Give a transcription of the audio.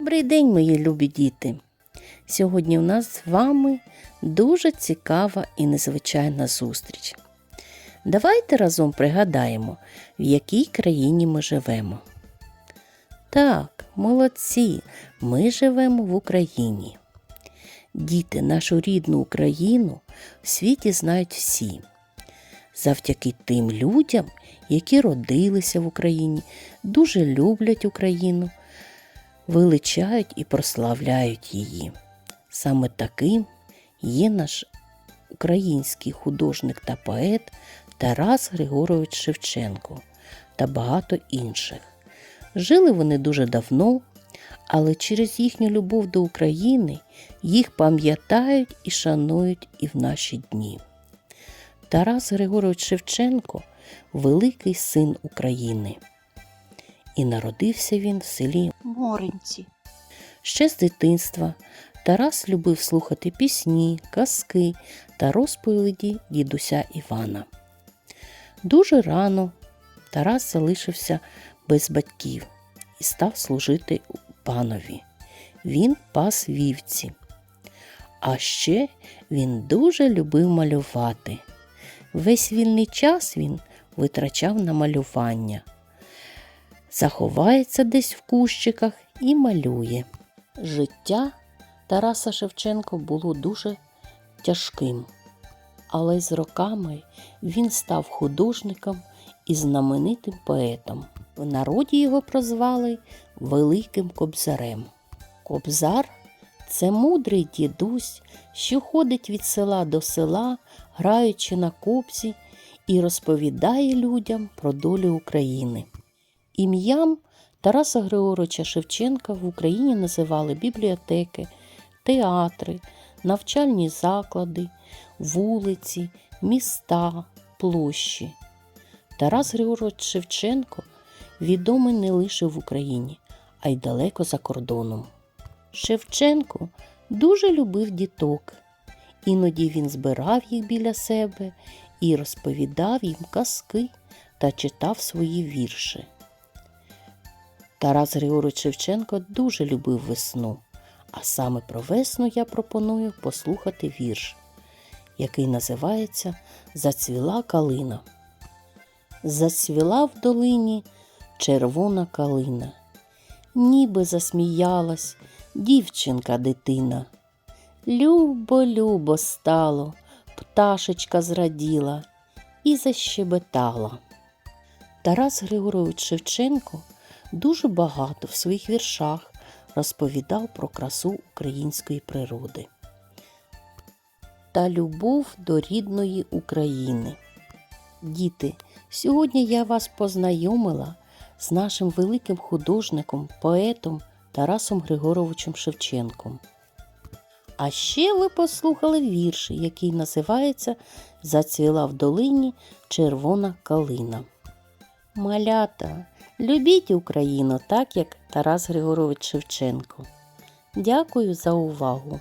Добрий день, мої любі діти! Сьогодні у нас з вами дуже цікава і незвичайна зустріч. Давайте разом пригадаємо, в якій країні ми живемо. Так, молодці, ми живемо в Україні. Діти, нашу рідну Україну в світі знають всі. Завдяки тим людям, які родилися в Україні, дуже люблять Україну, величають і прославляють її. Саме таким є наш український художник та поет Тарас Григорович Шевченко та багато інших. Жили вони дуже давно, але через їхню любов до України їх пам'ятають і шанують і в наші дні. Тарас Григорович Шевченко великий син України. І народився він в селі Моринці. Ще з дитинства Тарас любив слухати пісні, казки та розповіді дідуся Івана. Дуже рано Тарас залишився без батьків і став служити панові. Він пас вівці. А ще він дуже любив малювати. Весь вільний час він витрачав на малювання заховається десь в кущиках і малює. Життя Тараса Шевченко було дуже тяжким, але з роками він став художником і знаменитим поетом. В народі його прозвали Великим Кобзарем. Кобзар це мудрий дідусь, що ходить від села до села, граючи на кобзі, і розповідає людям про долю України. Ім'ям Тараса Григоровича Шевченка в Україні називали бібліотеки, театри, навчальні заклади, вулиці, міста, площі. Тарас Григорович Шевченко відомий не лише в Україні, а й далеко за кордоном. Шевченко дуже любив діток. Іноді він збирав їх біля себе і розповідав їм казки та читав свої вірші. Тарас Григорович Шевченко дуже любив весну, а саме про весну я пропоную послухати вірш, який називається Зацвіла калина. Зацвіла в долині червона калина, ніби засміялась дівчинка дитина. Любо, любо стало, пташечка зраділа і защебетала. Тарас Григорович Шевченко дуже багато в своїх віршах розповідав про красу української природи та любов до рідної України. Діти, сьогодні я вас познайомила з нашим великим художником, поетом Тарасом Григоровичем Шевченком. А ще ви послухали вірш, який називається Зацвіла в долині червона калина. Малята, любіть Україну так, як Тарас Григорович Шевченко. Дякую за увагу!